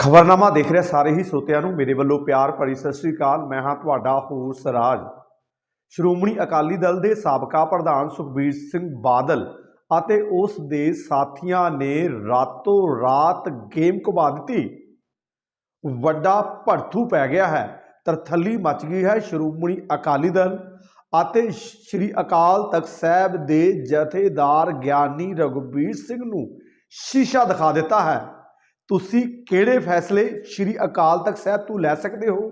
ਖਬਰਨਾਮਾ ਦੇਖ ਰਿਹਾ ਸਾਰੇ ਹੀ ਸਰੋਤਿਆਂ ਨੂੰ। ਮੇਰੇ ਵੱਲੋਂ ਪਿਆਰ ਭਰੀ ਸਤਿ ਸ੍ਰੀ ਅਕਾਲ। ਮੈਂ ਹਾਂ ਤੁਹਾਡਾ ਹੋਰ ਸਰਾਜ। ਸ਼੍ਰੋਮਣੀ ਅਕਾਲੀ ਦਲ ਦੇ ਸਾਬਕਾ ਪ੍ਰਧਾਨ ਸੁਖਬੀਰ ਸਿੰਘ ਬਾਦਲ ਅਤੇ ਉਸ ਦੇ ਸਾਥੀਆਂ ਨੇ ਰਾਤੋਂ ਰਾਤ ਗੇਮ ਘੁਮਾ ਦਿੱਤੀ। ਵੱਡਾ ਭੜਥੂ ਪੈ ਗਿਆ ਹੈ। ਤਰਥੱਲੀ ਮਚ ਗਈ ਹੈ ਸ਼੍ਰੋਮਣੀ ਅਕਾਲੀ ਦਲ ਅਤੇ ਸ਼੍ਰੀ ਅਕਾਲ ਤਖਤ ਸਾਹਿਬ ਦੇ ਜਥੇਦਾਰ ਗਿਆਨੀ ਰਘੁਬੀਰ ਸਿੰਘ ਨੂੰ ਸ਼ੀਸ਼ਾ ਦਿਖਾ ਦਿੱਤਾ ਹੈ। ਤੁਸੀਂ ਕਿਹੜੇ ਫੈਸਲੇ ਸ਼੍ਰੀ ਅਕਾਲ ਤਖਤ ਸਾਹਿਬ ਤੋਂ ਲੈ ਸਕਦੇ ਹੋ?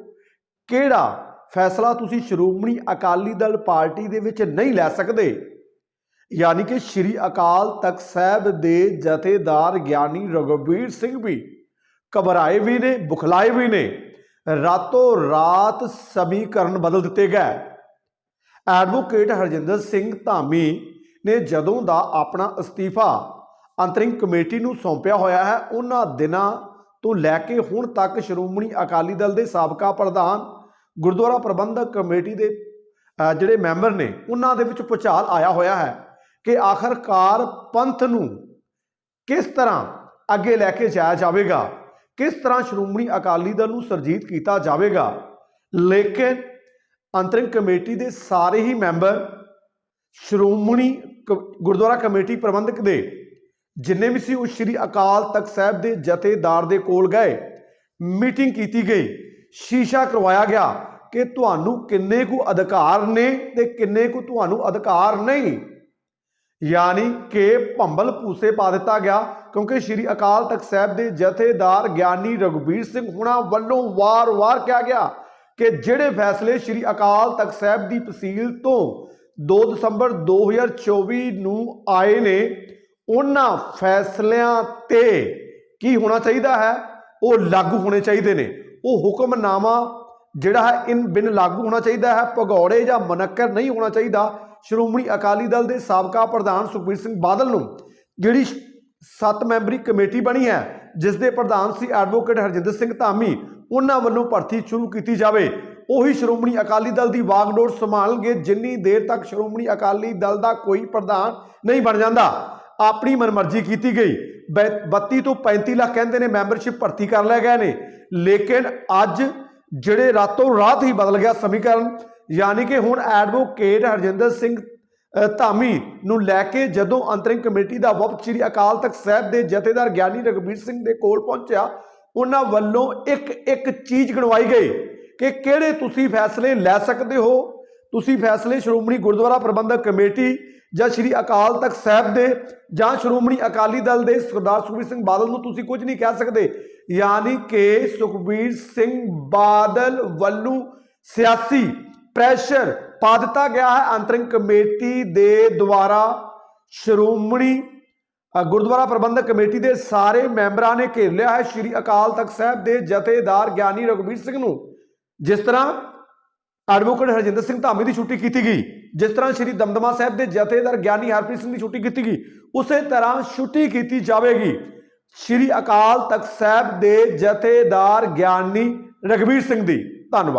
ਕਿਹੜਾ ਫੈਸਲਾ ਤੁਸੀਂ ਸ਼੍ਰੋਮਣੀ ਅਕਾਲੀ ਦਲ ਪਾਰਟੀ ਦੇ ਵਿੱਚ ਨਹੀਂ ਲੈ ਸਕਦੇ? ਯਾਨੀ ਕਿ ਸ਼੍ਰੀ ਅਕਾਲ ਤਖਤ ਸਾਹਿਬ ਦੇ ਜਥੇਦਾਰ ਗਿਆਨੀ ਰਘੁਬੀਰ ਸਿੰਘ ਵੀ ਘਬਰਾਏ ਵੀ ਨੇ, ਬੁਖਲਾਏ ਵੀ ਨੇ, ਰਾਤੋਂ ਰਾਤ ਸਮੀਕਰਨ ਬਦਲ ਦਿੱਤੇ ਗਏ। ਐਡਵੋਕੇਟ ਹਰਜਿੰਦਰ ਸਿੰਘ ਧਾਮੀ ਨੇ ਜਦੋਂ ਦਾ ਆਪਣਾ ਅਸਤੀਫਾ ਅੰਤਰਿੰਗ ਕਮੇਟੀ ਨੂੰ ਸੌਂਪਿਆ ਹੋਇਆ ਹੈ। ਉਹਨਾਂ ਦਿਨਾਂ ਤੋਂ ਲੈ ਕੇ ਹੁਣ ਤੱਕ ਸ਼੍ਰੋਮਣੀ ਅਕਾਲੀ ਦਲ ਦੇ ਸਾਬਕਾ ਪ੍ਰਧਾਨ, ਗੁਰਦੁਆਰਾ ਪ੍ਰਬੰਧਕ ਕਮੇਟੀ ਦੇ ਜਿਹੜੇ ਮੈਂਬਰ ਨੇ, ਉਹਨਾਂ ਦੇ ਵਿੱਚ ਪੁਚਾਲ ਆਇਆ ਹੋਇਆ ਹੈ ਕਿ ਆਖਰਕਾਰ ਪੰਥ ਨੂੰ ਕਿਸ ਤਰ੍ਹਾਂ ਅੱਗੇ ਲੈ ਕੇ ਜਾਇਆ ਜਾਵੇਗਾ, ਕਿਸ ਤਰ੍ਹਾਂ ਸ਼੍ਰੋਮਣੀ ਅਕਾਲੀ ਦਲ ਨੂੰ ਸਰਜੀਤ ਕੀਤਾ ਜਾਵੇਗਾ। ਲੇਕਿਨ ਅੰਤਰਿੰਗ ਕਮੇਟੀ ਦੇ ਸਾਰੇ ਹੀ ਮੈਂਬਰ ਸ਼੍ਰੋਮਣੀ ਕ- ਗੁਰਦੁਆਰਾ ਕਮੇਟੀ ਪ੍ਰਬੰਧਕ ਦੇ ਜਿੰਨੇ ਵੀ ਸੀ, ਉਹ ਸ਼੍ਰੀ ਅਕਾਲ ਤਖਤ ਸਾਹਿਬ ਦੇ ਜਥੇਦਾਰ ਦੇ ਕੋਲ ਗਏ। ਮੀਟਿੰਗ ਕੀਤੀ ਗਈ। ਸ਼ੀਸ਼ਾ ਕਰਵਾਇਆ ਗਿਆ ਕਿ ਤੁਹਾਨੂੰ ਕਿੰਨੇ ਕੁ ਅਧਿਕਾਰ ਨੇ ਤੇ ਕਿੰਨੇ ਕੁ ਤੁਹਾਨੂੰ ਅਧਿਕਾਰ ਨਹੀਂ। ਯਾਨੀ ਕਿ ਭੰਬਲ ਪੂਸੇ ਪਾ ਦਿੱਤਾ ਗਿਆ ਕਿਉਂਕਿ ਸ਼੍ਰੀ ਅਕਾਲ ਤਖਤ ਸਾਹਿਬ ਦੇ ਜਥੇਦਾਰ ਗਿਆਨੀ ਰਘੁਬੀਰ ਸਿੰਘ ਹੁਣਾਂ ਵੱਲੋਂ ਵਾਰ-ਵਾਰ ਕਿਹਾ ਗਿਆ ਕਿ ਜਿਹੜੇ ਫੈਸਲੇ ਸ਼੍ਰੀ ਅਕਾਲ ਤਖਤ ਸਾਹਿਬ ਦੀ ਤਹਿਸੀਲ ਤੋਂ 2 ਦਸੰਬਰ 2024 ਨੂੰ ਆਏ ਨੇ ਉਹਨਾਂ ਫੈਸਲਿਆਂ ਤੇ ਕੀ ਹੋਣਾ ਚਾਹੀਦਾ ਹੈ? ਉਹ ਲਾਗੂ ਹੋਣੇ ਚਾਹੀਦੇ ਨੇ। ਉਹ ਹੁਕਮਨਾਮਾ ਜਿਹੜਾ ਹੈ, ਇਨ ਬਿਨ ਲਾਗੂ ਹੋਣਾ ਚਾਹੀਦਾ ਹੈ, ਭਗੌੜੇ ਜਾਂ ਮਨੱਕਰ ਨਹੀਂ ਹੋਣਾ ਚਾਹੀਦਾ। ਸ਼੍ਰੋਮਣੀ ਅਕਾਲੀ ਦਲ ਦੇ ਸਾਬਕਾ ਪ੍ਰਧਾਨ ਸੁਖਬੀਰ ਸਿੰਘ ਬਾਦਲ ਨੂੰ ਜਿਹੜੀ ਸੱਤ ਮੈਂਬਰੀ ਕਮੇਟੀ ਬਣੀ ਹੈ, ਜਿਸ ਦੇ ਪ੍ਰਧਾਨ ਸੀ ਐਡਵੋਕੇਟ ਹਰਜਿੰਦਰ ਸਿੰਘ ਧਾਮੀ, ਉਹਨਾਂ ਵੱਲੋਂ ਭਰਤੀ ਸ਼ੁਰੂ ਕੀਤੀ ਜਾਵੇ। ਉਹੀ ਸ਼੍ਰੋਮਣੀ ਅਕਾਲੀ ਦਲ ਦੀ ਵਾਗਡੋਰ ਸੰਭਾਲਣਗੇ, ਜਿੰਨੀ ਦੇਰ ਤੱਕ ਸ਼੍ਰੋਮਣੀ ਅਕਾਲੀ ਦਲ ਦਾ ਕੋਈ ਪ੍ਰਧਾਨ ਨਹੀਂ ਬਣ ਜਾਂਦਾ। ਆਪਣੀ ਮਨਮਰਜ਼ੀ ਕੀਤੀ ਗਈ। ਬੈ- 32 ਤੋਂ 35 ਲੱਖ ਕਹਿੰਦੇ ਨੇ ਮੈਂਬਰਸ਼ਿਪ ਭਰਤੀ ਕਰ ਲਿਆ ਗਏ ਨੇ। ਲੇਕਿਨ ਅੱਜ ਜਿਹੜੇ ਰਾਤੋਂ ਰਾਤ ਹੀ ਬਦਲ ਗਿਆ ਸਮੀਕਰਨ, ਯਾਨੀ ਕਿ ਹੁਣ ਐਡਵੋਕੇਟ ਹਰਜਿੰਦਰ ਸਿੰਘ ਧਾਮੀ ਨੂੰ ਲੈ ਕੇ ਜਦੋਂ ਅੰਤਰਿੰਗ ਕਮੇਟੀ ਦਾ ਵਫਦ ਸ੍ਰੀ ਅਕਾਲ ਤਖਤ ਸਾਹਿਬ ਦੇ ਜਥੇਦਾਰ ਗਿਆਨੀ ਰਘਬੀਰ ਸਿੰਘ ਦੇ ਕੋਲ ਪਹੁੰਚਿਆ, ਉਹਨਾਂ ਵੱਲੋਂ ਇੱਕ ਇੱਕ ਚੀਜ਼ ਗਣਵਾਈ ਗਈ ਕਿ ਕਿਹੜੇ ਤੁਸੀਂ ਫੈਸਲੇ ਲੈ ਸਕਦੇ ਹੋ? ਤੁਸੀਂ ਫੈਸਲੇ ਸ਼੍ਰੋਮਣੀ ਗੁਰਦੁਆਰਾ ਪ੍ਰਬੰਧਕ ਕਮੇਟੀ ਜਾਂ ਸ਼੍ਰੀ ਅਕਾਲ ਤਖਤ ਸਾਹਿਬ ਦੇ ਜਾਂ ਸ਼੍ਰੋਮਣੀ ਅਕਾਲੀ ਦਲ ਦੇ ਸਰਦਾਰ ਸੁਖਬੀਰ ਸਿੰਘ ਬਾਦਲ ਨੂੰ ਤੁਸੀਂ ਕੁਝ ਨਹੀਂ ਕਹਿ ਸਕਦੇ। ਯਾਨੀ ਕਿ ਸੁਖਬੀਰ ਸਿੰਘ ਬਾਦਲ ਵੱਲੋਂ ਸਿਆਸੀ ਪ੍ਰੈਸ਼ਰ ਪਾ ਦਿੱਤਾ ਗਿਆ ਹੈ। ਅੰਤਰਿੰਗ ਕਮੇਟੀ ਦੇ ਦੁਆਰਾ ਸ਼੍ਰੋਮਣੀ ਗੁਰਦੁਆਰਾ ਪ੍ਰਬੰਧਕ ਕਮੇਟੀ ਦੇ ਸਾਰੇ ਮੈਂਬਰਾਂ ਨੇ ਘੇਰ ਲਿਆ ਹੈ ਸ਼੍ਰੀ ਅਕਾਲ ਤਖਤ ਸਾਹਿਬ ਦੇ ਜਥੇਦਾਰ ਗਿਆਨੀ ਰਘੁਬੀਰ ਸਿੰਘ ਨੂੰ, ਜਿਸ ਤਰ੍ਹਾਂ ਐਡਵੋਕੇਟ ਹਰਜਿੰਦਰ ਸਿੰਘ ਧਾਮੀ ਦੀ ਛੁੱਟੀ ਕੀਤੀ ਗਈ। ਜਿਸ ਤਰ੍ਹਾਂ ਸ਼੍ਰੀ ਦਮਦਮਾ ਸਾਹਿਬ ਦੇ ਜਥੇਦਾਰ ਗਿਆਨੀ ਹਰਪ੍ਰੀਤ ਸਿੰਘ ਦੀ ਛੁੱਟੀ ਕੀਤੀ ਗਈ, ਉਸੇ ਤਰ੍ਹਾਂ ਛੁੱਟੀ ਕੀਤੀ ਜਾਵੇਗੀ। ਸ਼੍ਰੀ ਅਕਾਲ ਤਖਤ ਸਾਹਿਬ ਦੇ ਜਥੇਦਾਰ ਗਿਆਨੀ ਰਘਬੀਰ ਸਿੰਘ ਦੀ। ਧੰਨਵਾਦ।